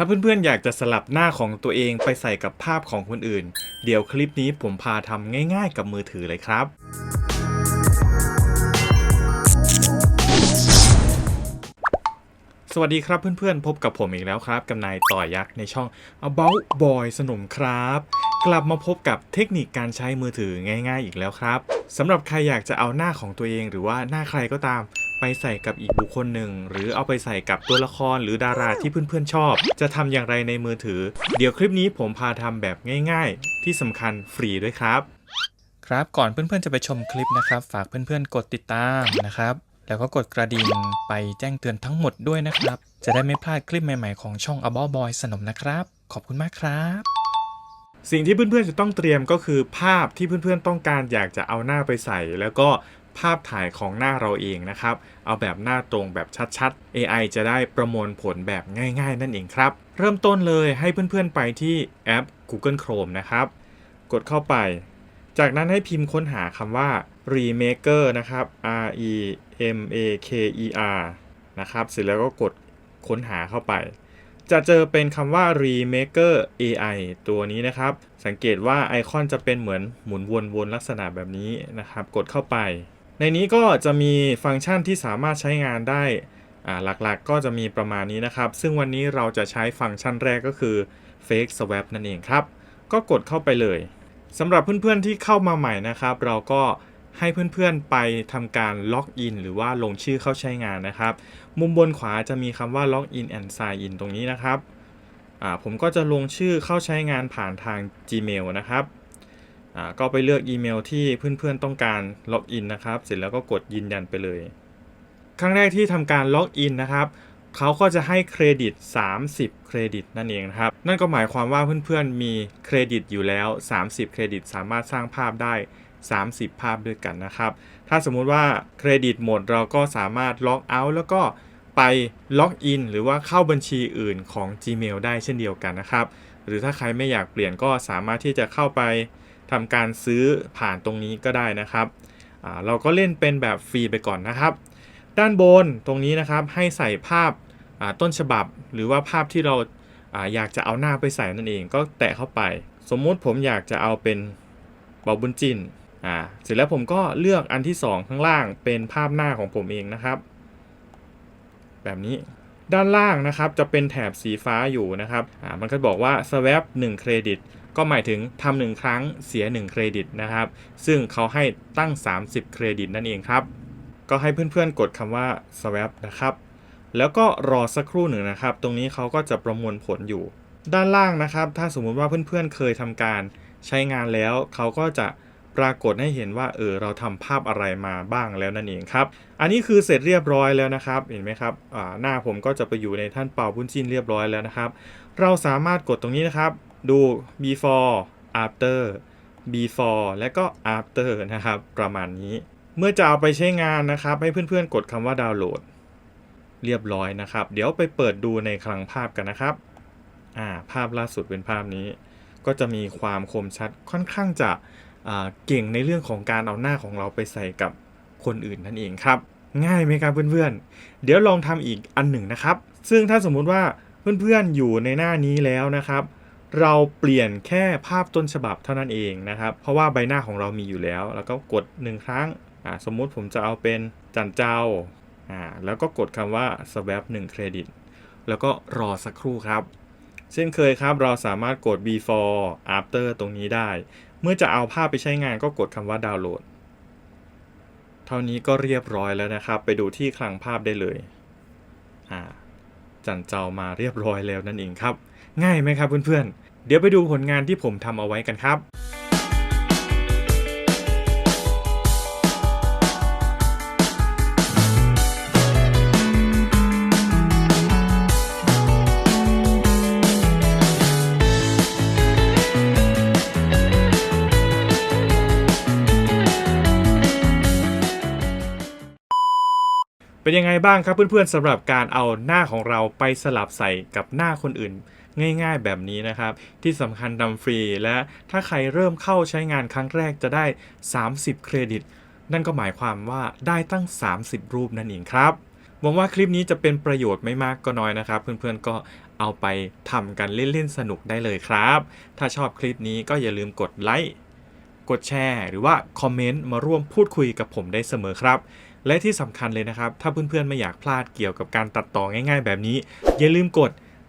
ถ้าเพื่อนๆอยากจะสลับหน้าของตัวเองไปใส่กับภาพของคนอื่น เดี๋ยวคลิปนี้ผมพาทำง่ายๆกับมือถือเลยครับสวัสดีครับเพื่อนๆ พบกับผมอีกแล้วครับกับนายต่อยักษ์ในช่อง About Boy สนุมครับ กลับมาพบกับเทคนิคการใช้มือถือง่าย ๆ อีกแล้วครับสำหรับใครอยากจะเอาหน้าของตัวเองหรือว่าหน้าใครก็ตาม ไปใส่กับอีกบุคคลหนึ่ง หรือเอาไปใส่กับตัวละครหรือดาราที่เพื่อนๆชอบ จะทำอย่างไรในมือถือ เดี๋ยวคลิปนี้ผมพาทำแบบง่ายๆ ที่สำคัญฟรีด้วยครับ ครับก่อนเพื่อนๆจะไปชมคลิปนะครับ ฝากเพื่อนๆกดติดตามนะครับ แล้วก็กดกระดิ่งไปแจ้งเตือนทั้งหมดด้วยนะครับ จะได้ไม่พลาดคลิปใหม่ๆของช่อง About Boy สนมนะครับ ขอบคุณมากครับสิ่งที่เพื่อนๆจะต้องเตรียมก็คือภาพที่เพื่อนๆต้องการอยากจะเอาหน้าไปใส่ แล้วก็ ภาพถ่ายของหน้าเราเองนะครับ เอาแบบหน้าตรงแบบชัดๆ AI จะได้ประมวลผลแบบง่ายๆ นั่นเองครับ เริ่มต้นเลยให้เพื่อนๆไปที่แอป Google Chrome นะครับ กดเข้าไป จากนั้นให้พิมพ์ค้นหาคำว่า remaker นะครับ r e m a k e r นะครับ เสร็จแล้วก็กดค้นหาเข้าไป จะเจอเป็นคำว่า remaker AI ตัวนี้นะครับ สังเกตว่าไอคอนจะเป็นเหมือนหมุนวนๆลักษณะแบบนี้นะครับ กดเข้าไป ในนี้ก็จะมีฟังก์ชันที่สามารถใช้งานได้หลักๆก็จะมีประมาณนี้นะครับ ซึ่งวันนี้เราจะใช้ฟังก์ชันแรกก็คือ fake swap นั่นเองครับ ก็กดเข้าไปเลยสำหรับเพื่อนๆที่เข้ามาใหม่นะครับ เราก็ให้เพื่อนๆไปทำการล็อกอินหรือว่าลงชื่อเข้าใช้งานนะครับ มุมบนขวาจะมีคำว่า log in and sign in ตรงนี้นะครับผมก็จะลงชื่อเข้าใช้งานผ่านทาง Gmail นะครับ ก็ไปเลือกอีเมลที่เพื่อนๆต้องการล็อกอินนะครับ เสร็จแล้วก็กดยืนยันไปเลย ครั้งแรกที่ทำการล็อกอินนะครับเขาก็จะให้เครดิต 30 เครดิตนั่นเองนะครับ นั่นก็หมายความว่าเพื่อนๆมีเครดิตอยู่แล้ว 30 เครดิตสามารถสร้างภาพได้ 30 ภาพด้วยกันนะครับ ถ้าสมมุติว่าเครดิตหมดเราก็สามารถล็อกเอาท์แล้วก็ไปล็อกอินหรือว่าเข้าบัญชีอื่นของ Gmail ได้เช่นเดียวกันนะครับ หรือถ้าใครไม่อยากเปลี่ยนก็สามารถที่จะเข้าไป ทำการซื้อผ่านตรงนี้ก็ได้นะครับ เราก็เล่นเป็นแบบฟรีไปก่อนนะครับ ด้านบนตรงนี้นะครับให้ใส่ภาพต้นฉบับ หรือว่าภาพที่เราอาอยากจะเอาหน้าไปใส่นั่นเองก็แตะเข้าไป สมมุติผมอยากจะเอาเป็นเบาบุญจินอ่าเสร็จแล้วผมก็เลือกอันที่ 2 ข้างล่างเป็นภาพหน้าของผมเองนะครับ แบบนี้ด้านล่างนะครับจะเป็นแถบสีฟ้าอยู่นะครับอ่ามันก็บอกว่า swap 1เครดิต ก็หมายถึงทำหนึ่งครั้งเสีย 1 เครดิตนะครับ ซึ่งเขาให้ตั้ง 30 เครดิตนั่นเองครับ ก็ให้เพื่อนๆกดคำว่า swap นะครับ แล้วก็รอสักครู่หนึ่งนะครับ ตรงนี้เขาก็จะประมวลผลอยู่ ด้านล่างนะครับ ถ้าสมมุติว่าเพื่อนๆเคยทำการใช้งานแล้ว เขาก็จะปรากฏให้เห็นว่าเออเราทำภาพอะไรมาบ้างแล้วนั่นเองครับ อันนี้คือเสร็จเรียบร้อยแล้วนะครับ เห็นไหมครับหน้าผมก็จะไปอยู่ในท่านเป่าบุญจินเรียบร้อยแล้วนะครับ เราสามารถกดตรงนี้นะครับ ดู before after before และก็ after นะครับ ประมาณนี้ เมื่อจะเอาไปใช้งานนะครับ ให้เพื่อนๆ กดคำว่าดาวน์โหลด เรียบร้อยนะครับ เดี๋ยวไปเปิดดูในคลังภาพกันนะครับอ่าภาพล่าสุดเป็นภาพนี้ ก็จะมีความคมชัดค่อนข้างจะเก่งในเรื่องของการเอาหน้าของเราไปใส่กับคนอื่นนั่นเองครับ ง่ายไหมครับเพื่อนๆ เดี๋ยวลองทำอีกอันหนึ่งนะครับ ซึ่งถ้าสมมุติว่าเพื่อนๆอยู่ในหน้านี้แล้วนะครับ เราเปลี่ยนแค่ภาพต้นฉบับเท่านั้นเองนะครับ เพราะว่าใบหน้าของเรามีอยู่แล้ว แล้วก็กด 1 ครั้งอ่าสมมุติผมจะเอาเป็นจันเจ้าอ่าแล้วก็กดคำว่า swap 1เครดิต แล้วก็รอสักครู่ครับ เช่นเคยครับเราสามารถกด before after ตรงนี้ได้ เมื่อจะเอาภาพไปใช้งานก็กดคำว่าดาวน์โหลด เท่านี้ก็เรียบร้อยแล้วนะครับ ไปดูที่คลังภาพได้เลยอ่าจันเจ้ามาเรียบร้อยแล้วนั่นเองครับ ง่ายไหมครับเพื่อนๆ เดี๋ยวไปดูผลงานที่ผมทำเอาไว้กันครับเป็นยังไงบ้างครับเพื่อนๆสำหรับการเอาหน้าของเราไปสลับใส่กับหน้าคนอื่น ง่ายๆ แบบนี้นะครับ ที่สำคัญดำฟรี และถ้าใครเริ่มเข้าใช้งานครั้งแรกจะได้ 30 เครดิต นั่นก็หมายความว่าได้ตั้ง 30 รูปนั่นเองครับหวังว่าคลิปนี้จะเป็นประโยชน์ไม่มากก็น้อยนะครับ เพื่อนๆก็เอาไปทำกันเล่นๆสนุกได้เลยครับ ถ้าชอบคลิปนี้ก็อย่าลืมกดไลค์กดแชร์หรือว่าคอมเมนต์มาร่วมพูดคุยกับผมได้เสมอครับ และที่สำคัญเลยนะครับ ถ้าเพื่อนๆไม่อยากพลาดเกี่ยวกับการตัดต่อง่าย ๆ แบบนี้ อย่าลืมกด